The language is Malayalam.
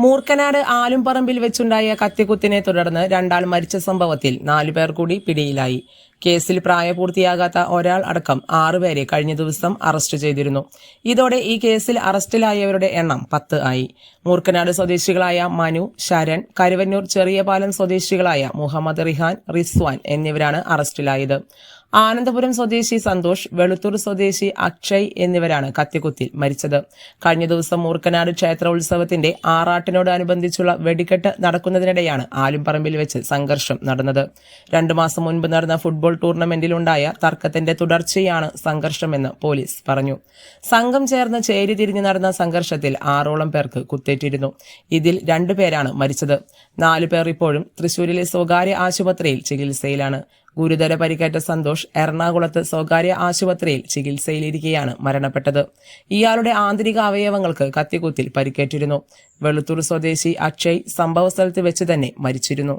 മൂർക്കനാട് ആലുംപറമ്പിൽ വെച്ചുണ്ടായ കത്തിക്കുത്തിനെ തുടർന്ന് രണ്ടാൾ മരിച്ച സംഭവത്തിൽ നാലുപേർ കൂടി പിടിയിലായി. കേസിൽ പ്രായപൂർത്തിയാകാത്ത ഒരാൾ അടക്കം ആറുപേരെ കഴിഞ്ഞ ദിവസം അറസ്റ്റ് ചെയ്തിരുന്നു. ഇതോടെ ഈ കേസിൽ അറസ്റ്റിലായവരുടെ എണ്ണം പത്ത് ആയി. മൂർക്കനാട് സ്വദേശികളായ മനു ശരൺ കരുവന്നൂർ ചെറിയപാലം സ്വദേശികളായ മുഹമ്മദ് റിഹാൻ റിസ്വാൻ എന്നിവരാണ് അറസ്റ്റിലായത്. ആനന്ദപുരം സ്വദേശി സന്തോഷ് വെളുത്തൂർ സ്വദേശി അക്ഷയ് എന്നിവരാണ് കത്തിക്കുത്തിൽ മരിച്ചത്. കഴിഞ്ഞ ദിവസം മൂർക്കനാട് ക്ഷേത്ര ഉത്സവത്തിന്റെ ആറാട്ടിനോടനുബന്ധിച്ചുള്ള വെടിക്കെട്ട് നടക്കുന്നതിനിടെയാണ് ആലുംപറമ്പിൽ വെച്ച് സംഘർഷം നടന്നത്. രണ്ടു മാസം മുൻപ് നടന്ന ഫുട്ബോൾ ടൂർണമെന്റിലുണ്ടായ തർക്കത്തിന്റെ തുടർച്ചയാണ് സംഘർഷമെന്ന് പോലീസ് പറഞ്ഞു. സംഘം ചേർന്ന് ചേരി തിരിഞ്ഞു നടന്ന സംഘർഷത്തിൽ ആറോളം പേർക്ക് കുത്തേറ്റിരുന്നു. ഇതിൽ രണ്ടുപേരാണ് മരിച്ചത്. നാലുപേർ ഇപ്പോഴും തൃശൂരിലെ സ്വകാര്യ ആശുപത്രിയിൽ ചികിത്സയിലാണ്. ഗുരുതര പരിക്കേറ്റ സന്തോഷ് എറണാകുളത്ത് സ്വകാര്യ ആശുപത്രിയിൽ ചികിത്സയിലിരിക്കെയാണ് മരണപ്പെട്ടത്. ഇയാളുടെ ആന്തരിക അവയവങ്ങൾക്ക് കത്തിക്കുത്തിൽ പരിക്കേറ്റിരുന്നു. വെളുത്തൂർ സ്വദേശി അക്ഷയ് സംഭവസ്ഥലത്ത് വെച്ച് തന്നെ മരിച്ചിരുന്നു.